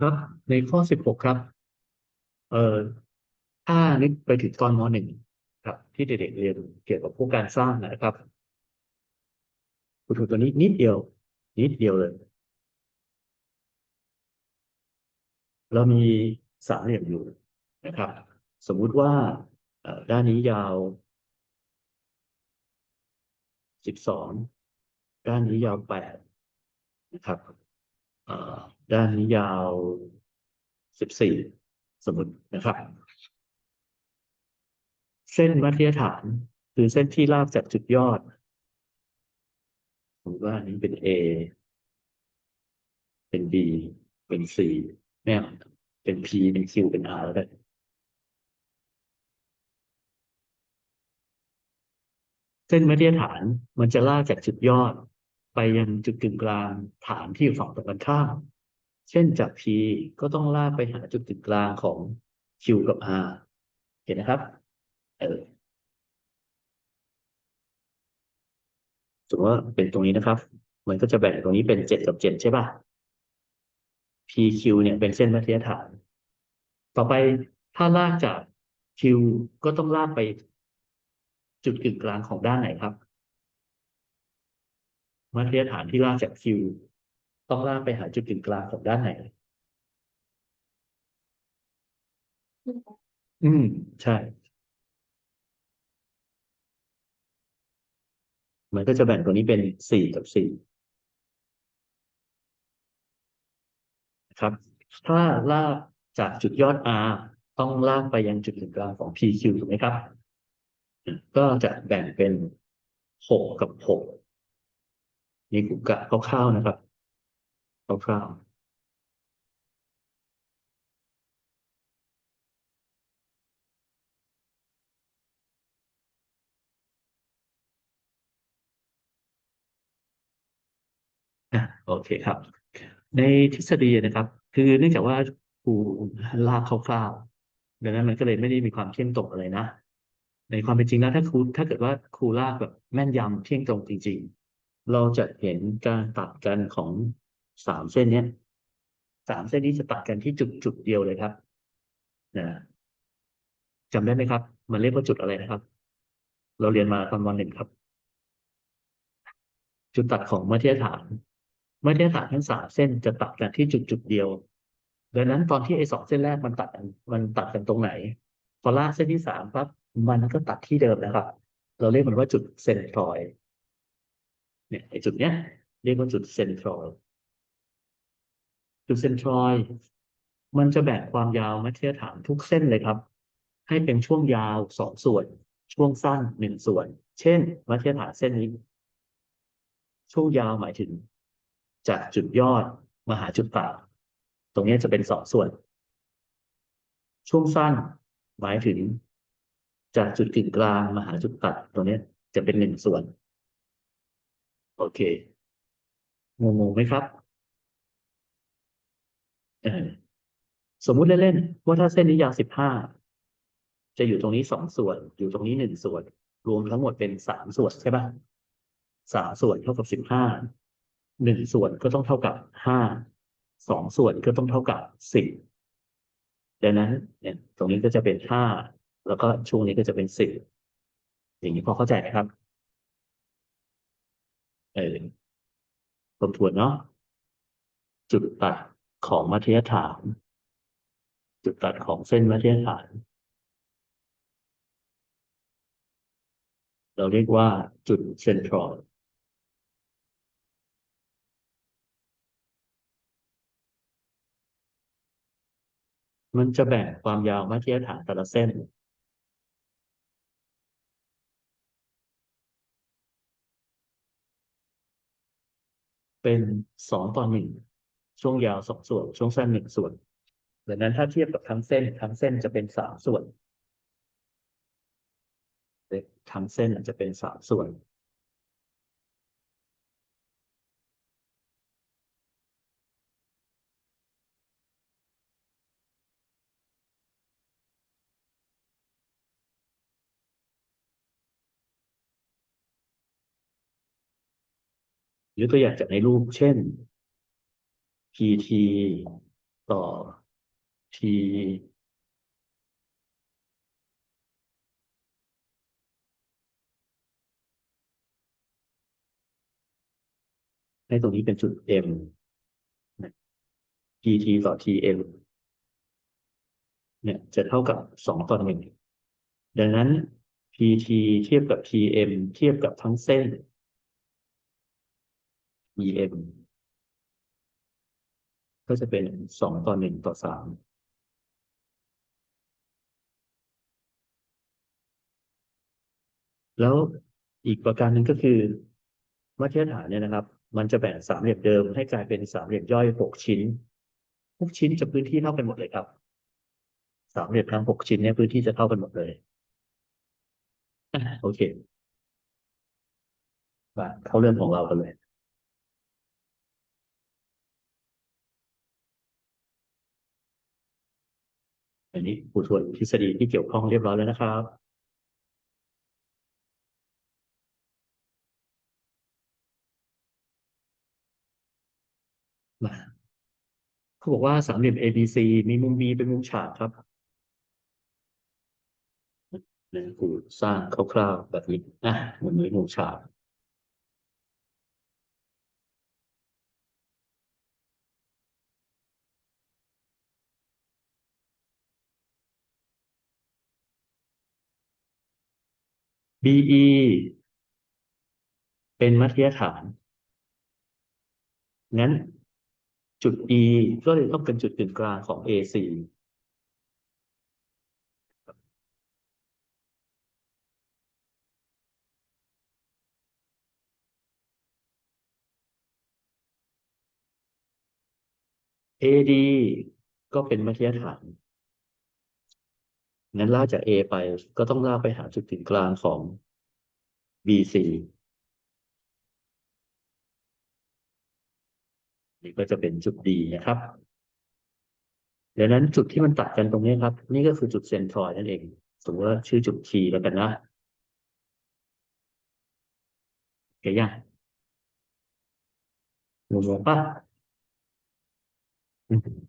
ครับในข้อสิบหกครับ เอ่อถ้านึกไปถึงตอนมหนึ่งครับ ที่เด็กๆเรียนเกี่ยวกับพวกการสร้างนะครับคุณครูตัวนี้นิดเดียว นิดเดียวเลย เรามีสามเหลี่ยมอยู่นะครับ สมมุติว่าด้านนี้ยาวสิบสองด้านนี้ยาวแปดนะครับเอ่อ ด้านนี้ยาวสิบสี่สมมตินะครับ เส้นมัธยฐานคือเส้นที่ลากจากจุดยอดสมมติว่าอันนี้เป็น A เป็น B เป็น C เนี่เป็น P เป็น Q เป็น R แล้วกันเส้นมัธยฐานมันจะลากจากจุดยอด ไปยังจุดกึ่งกลางฐานที่อยู่ฝั่งตรงกันข้าม เช่นจาก P ก็ต้องลากไปหาจุดกึ่งกลางของ Q กับ R เห็นนะครับ เออสมมติว่าเป็นตรงนี้นะครับ มันก็จะแบ่งตรงนี้เป็นเจ็ดกับเจ็ดใช่ป่ะ PQ เนี่ยเป็นเส้นมัธยฐาน ต่อไปถ้าลากจาก Q ก็ต้องลากไป จุดกึ่งกลางของด้านไหนครับ มัธยฐานที่ลากจาก Q ต้องลากไปหาจุดกึ่งกลางของด้านไหน อืม ใช่ มันก็จะแบ่งตรงนี้เป็นสี่กับสี่นะครับ ถ้าลากจากจุดยอด R ต้องลากไปยังจุดกึ่งกลางของ PQ ถูกไหมครับ ก็จะแบ่งเป็นหกกับหกนี่กูกะคร่าวๆนะครับ คร่าวๆอะโอเคครับ ในทฤษฎีนะครับ คือเนื่องจากว่าครูลากคร่าวๆดังนั้นมันก็เลยไม่ได้มีความเที่ยงตรงอะไรนะ ในความเป็นจริงแล้วถ้าครูถ้าเกิดว่าครูลากแบบแม่นยำเที่ยงตรงจริง ๆ เราจะเห็นการตัดกันของ สามเส้นเนี้ยสามเส้นนี้จะตัดกันที่จุดจุดเดียวเลยครับนะจำได้ไหมครับ มันเรียกว่าจุดอะไรนะครับ เราเรียนมาตอนวันหนึ่งครับ จุดตัดของมัธยฐานมัธยฐานทั้งสามเส้นจะตัดกันที่จุดจุดเดียวดังนั้นตอนที่ไอ้สองเส้นแรกมันตัดมันตัดกันตรงไหนพอลากเส้นที่สามปั๊บมันก็ตัดที่เดิมแล้วครับ เราเรียกมันว่าจุดเซนทรอย เนี่ยไอ้จุดเนี้ยเรียกว่าจุดเซนทรอย จุดเซนทรอยมันจะแบ่งความยาวมัธยฐานทุกเส้นเลยครับ ให้เป็นช่วงยาวสองส่วน ช่วงสั้นหนึ่งส่วน เช่น มัธยฐานเส้นนี้ ช่วงยาวหมายถึง จากจุดยอดมาหาจุดตัดตรงนี้จะเป็นสองส่วน ช่วงสั้นหมายถึง จากจุดกึ่งกลางมาหาจุดตัด ตรงนี้จะเป็นหนึ่งส่วน โอเคงงๆไหมครับ สมมุติเล่นๆว่าถ้าเส้นนี้ยาวสิบห้าจะอยู่ตรงนี้สองส่วน อยู่ตรงนี้หนึ่งส่วน รวมทั้งหมดเป็นสามส่วนใช่ปะสามส่วนเท่ากับสิบห้าหนึ่งส่วนก็ต้องเท่ากับห้าสองส่วนก็ต้องเท่ากับสิบดังนั้นเนี่ยตรงนี้ก็จะเป็นห้าแล้วก็ช่วงนี้ก็จะเป็นสิบอย่างนี้พอเข้าใจไหมครับเออทบทวนเนาะจุดตัด ของมัธยฐาน จุดตัดของเส้นมัธยฐาน เราเรียกว่าจุดเซนทรัลมันจะแบ่งความยาวมัธยฐานแต่ละเส้น เป็นสองต่อหนึ่ง ช่วงยาวสองส่วน ช่วงสั้นหนึ่งส่วนดังนั้นถ้าเทียบกับทั้งเส้นทั้งเส้นจะเป็นสามส่วนทั้งเส้นจะเป็นสามส่วนยกตัวอย่างจากในรูป เช่น PT ต่อ T ให้ตรงนี้เป็นจุด M นะ PT ต่อ TM เนี่ยจะเท่ากับสองต่อหนึ่งดังนั้น PT เทียบกับ TM เทียบกับทั้งเส้น EM ก็จะเป็นสองต่อหนึ่งต่อสามแล้วอีกประการหนึ่งก็คือมาตรฐานเนี่ยนะครับ มันจะแบ่งสามเหลี่ยมเดิมให้กลายเป็นสามเหลี่ยมย่อยหกชิ้นทุกชิ้นจะพื้นที่เท่ากันหมดเลยครับสามเหลี่ยมทั้งหกชิ้นเนี่ยพื้นที่จะเท่ากันหมดเลยโอเคมาเข้าเรื่องของเรากันเลย อันนี้ผู้ทวนทฤษฎีที่เกี่ยวข้องเรียบร้อยแล้วนะครับมาเขาบอกว่าสามเหลี่ยม ABC มีมุม B เป็นมุมฉากครับนี่คือสร้างคร่าวๆแบบนี้อะมุมนี้มุมฉาก BE เป็นมัธยฐาน งั้นจุด E ก็เลยต้องเป็นจุดกึ่งกลางของ AC AD ก็เป็นมัธยฐาน งั้นลากจาก A ไปก็ต้องลากไปหาจุดกึ่งกลางของ BC นี่ก็จะเป็นจุด D นะครับดังนั้นจุดที่มันตัดกันตรงนี้ครับ นี่ก็คือจุดเซนทรอยด์นั่นเอง สมมติว่าชื่อจุด T แล้วกันนะโอเคยังงงปะอืม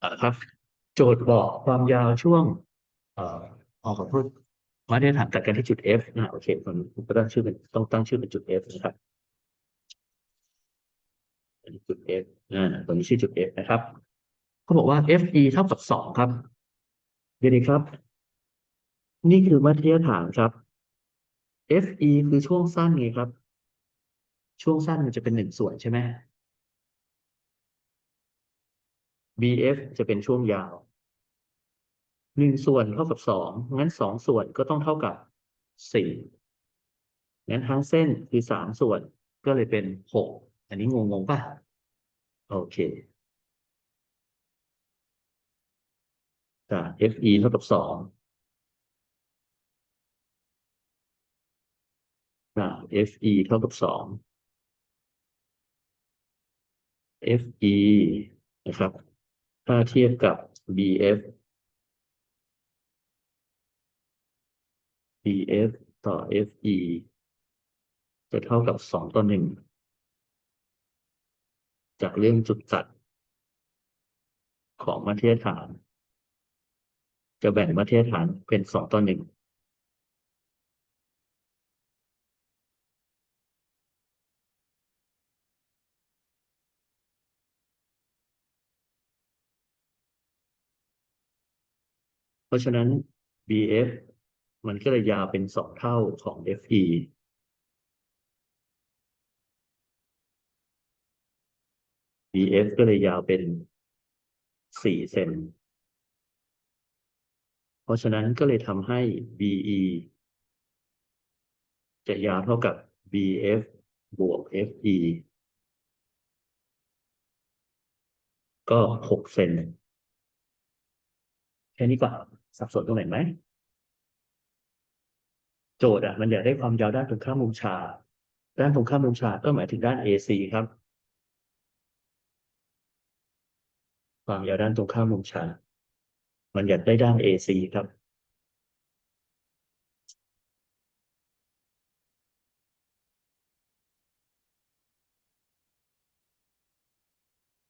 อ่า ครับ โจทย์บอกความยาวช่วง เอ่อออกขอโทษมาตรฐานตัดกันที่จุด F นะโอเคผมก็ตั้งชื่อเป็นต้องตั้งชื่อเป็นจุด F นะครับอันนี้จุด F อ่าตรงนี้ชื่อจุด F นะครับเขาบอกว่า FE เท่ากับสองครับเดี๋ยวนี้ครับ นี่คือมาตรฐานครับ FE คือช่วงสั้นไงครับ ช่วงสั้นมันจะเป็นหนึ่งส่วนใช่ไหม BF จะเป็นช่วงยาวหนึ่งส่วนเท่ากับสองงั้นสองส่วนก็ต้องเท่ากับสี่งั้นทั้งเส้นคือสามส่วนก็เลยเป็นหกอันนี้งงงๆป่ะ โอเคจาก FE เท่ากับสองจาก FE เท่ากับสอง FE นะครับ ถ้าเทียบกับ BF BF ต่อ FE จะเท่ากับสองต่อหนึ่งจากเรื่องจุดตัด ของมัธยฐาน จะแบ่งมัธยฐานเป็นสองต่อหนึ่ง เพราะฉะนั้น BF มันก็เลยยาวเป็นสองเท่าของ FE BF ก็เลยยาวเป็นสี่เซน เพราะฉะนั้นก็เลยทำให้ BE จะยาวเท่ากับ BF บวก FE ก็หกเซน แค่นี้ก่อน สับสนตรงไหนไหม โจทย์อะมันอยากได้ความยาวด้านตรงข้ามมุมฉากด้านตรงข้ามมุมฉากก็หมายถึงด้าน AC ครับ ความยาวด้านตรงข้ามมุมฉากมันอยากได้ด้าน AC ครับ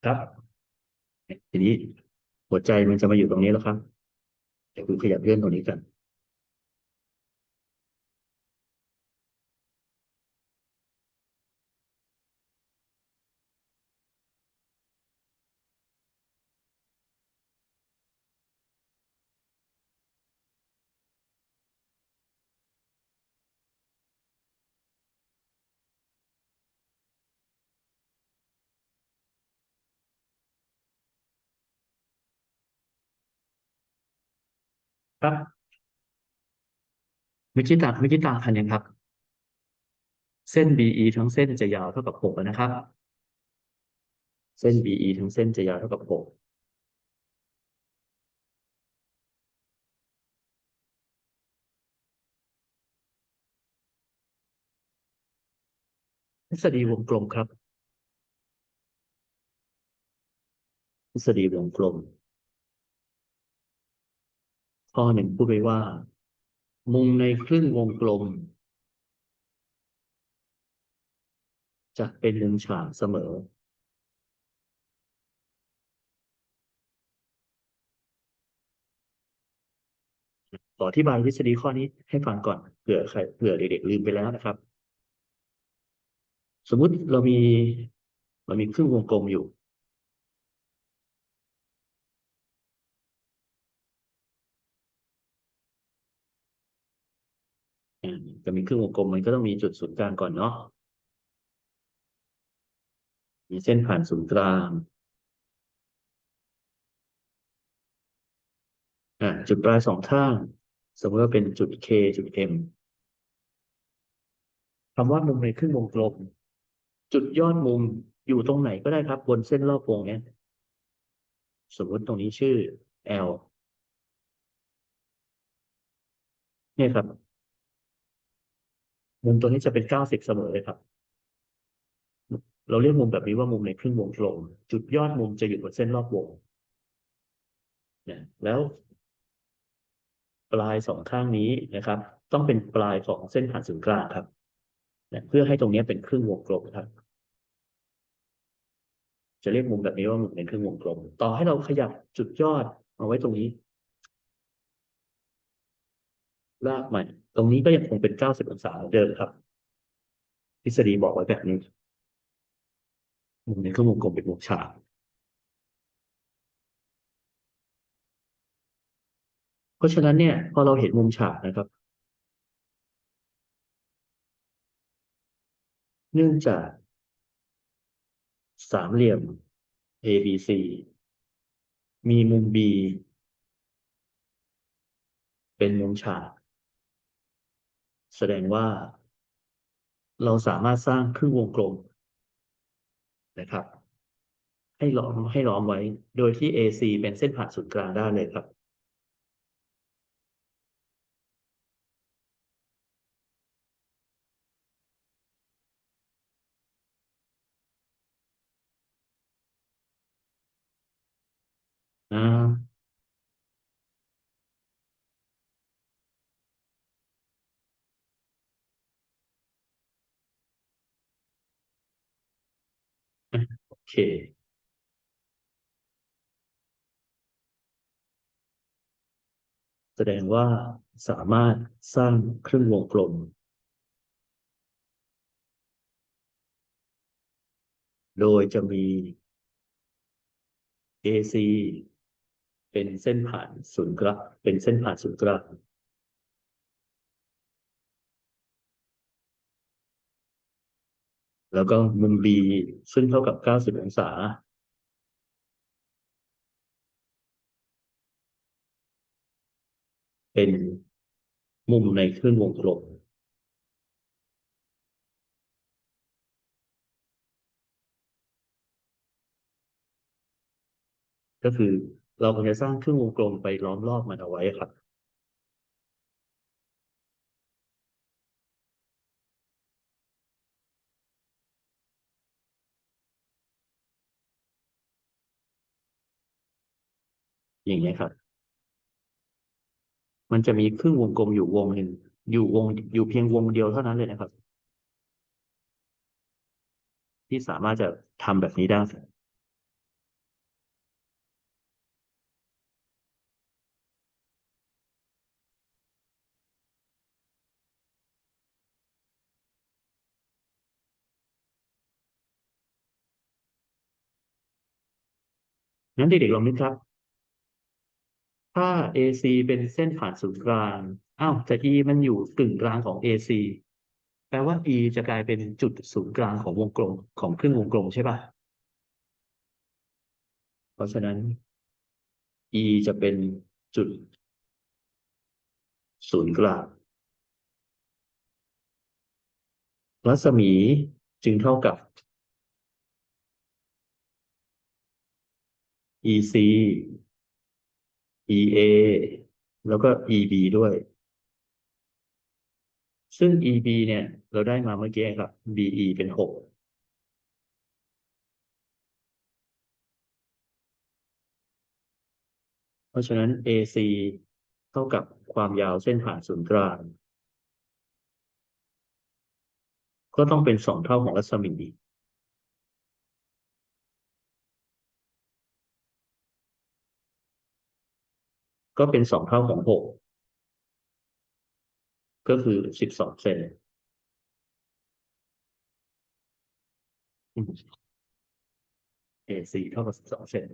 ครับ ทีนี้หัวใจมันจะมาอยู่ตรงนี้แล้วครับ เดี๋ยวคุณขยับเรื่องตรงนี้กัน ครับเมื่อกี้ตามเมื่อกี้ตามทันยังครับ เส้น BE ทั้งเส้นจะยาวเท่ากับ6นะครับ เส้น BE ทั้งเส้นจะยาวเท่ากับ6ทฤษฎีวงกลมครับ ทฤษฎีวงกลม ข้อหนึ่งพูดไว้ว่า มุมในครึ่งวงกลม จะเป็นมุมฉากเสมอ ขออธิบายทฤษฎีข้อนี้ให้ฟังก่อนเผื่อใครเผื่อเด็กๆลืมไปแล้วนะครับ สมมุติเรามีเรามีครึ่งวงกลมอยู่ อ่า จะมีครึ่งวงกลมมันก็ต้องมีจุดศูนย์กลางก่อนเนาะมีเส้นผ่านศูนย์กลางอ่าจุดปลายสองข้าง สมมติว่าเป็นจุด K จุด M คำว่ามุมในครึ่งวงกลม จุดยอดมุมอยู่ตรงไหนก็ได้ครับ บนเส้นรอบวงเนี้ยสมมติตรงนี้ชื่อ L เนี่ยครับ มุมตัวนี้จะเป็นเก้าสิบเสมอเลยครับ เราเรียกมุมแบบนี้ว่ามุมในครึ่งวงกลม จุดยอดมุมจะอยู่บนเส้นรอบวงนี่ยแล้ว ปลายสองข้างนี้นะครับ ต้องเป็นปลายของเส้นผ่านศูนย์กลางครับเนี่ยเพื่อให้ตรงนี้เป็นครึ่งวงกลมครับ จะเรียกมุมแบบนี้ว่ามุมในครึ่งวงกลม ต่อให้เราขยับจุดยอดมาไว้ตรงนี้ ลากใหม่ ตรงนี้ก็ยังคงเป็นเก้าสิบองศาเหมือนเดิมครับ ทฤษฎีบอกไว้แบบนี้ มุมนครึ่งวงกลมเป็นมุมฉากเพราะฉะนั้นเนี่ยพอเราเห็นมุมฉากนะครับ เนื่องจากสามเหลี่ยม ABC มีมุม B เป็นมุมฉาก แสดงว่า เราสามารถสร้างครึ่งวงกลมนะครับ ให้ล้อมให้ล้อมไว้ โดยที่ AC เป็นเส้นผ่านศูนย์กลางได้เลยครับ อ่า โอเค แสดงว่าสามารถสร้างครึ่งวงกลม โดยจะมี AC เป็นเส้นผ่านศูนย์กลางเป็นเส้นผ่านศูนย์กลาง แล้วก็มุม B ซึ่งเท่ากับ 90 องศา เป็นมุมในครึ่งวงกลมก็คือเราควรจะสร้างครึ่งวงกลมไปล้อมรอบมันเอาไว้ครับ อย่างเงี้ยครับ มันจะมีครึ่งวงกลมอยู่วงหนึ่งอยู่วงอยู่เพียงวงเดียวเท่านั้นเลยนะครับ ที่สามารถจะทำแบบนี้ได้งั้นเด็กๆลองนึกครับ ถ้า AC เป็นเส้นผ่านศูนย์กลางอ้าวแต่ E มันอยู่กึ่งกลางของ AC แปลว่า E จะกลายเป็นจุดศูนย์กลางของวงกลมของครึ่งวงกลมใช่ป่ะ เพราะฉะนั้น E จะเป็นจุด ศูนย์กลาง รัศมีจึงเท่ากับ EC EA แล้วก็ EB ด้วย ซึ่ง EB เนี่ย เราได้มาเมื่อกี้ครับ BE เป็นหกเพราะฉะนั้น AC เท่ากับความยาวเส้นผ่านศูนย์กลาง ก็ต้องเป็นสองเท่าของรัศมี ก็เป็นสองเท่าของหกก็คือสิบสองเซนเอสี่เท่ากับสิบสองเซน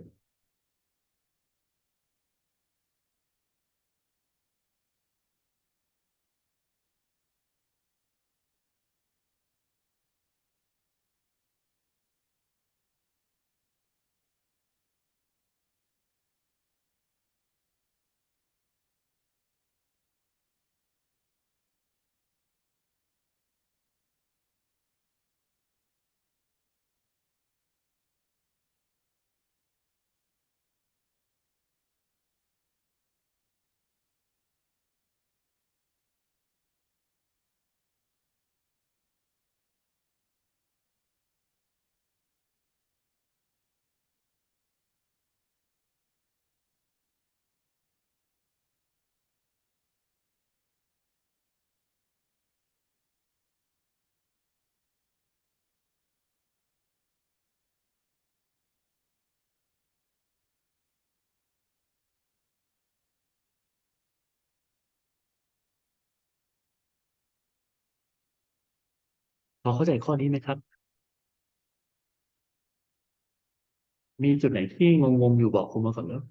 พ อเข้าใจข้อนี้ไหมครับ มีจุดไหนที่งงๆอยู่บอกผมมาก่อนเนอะ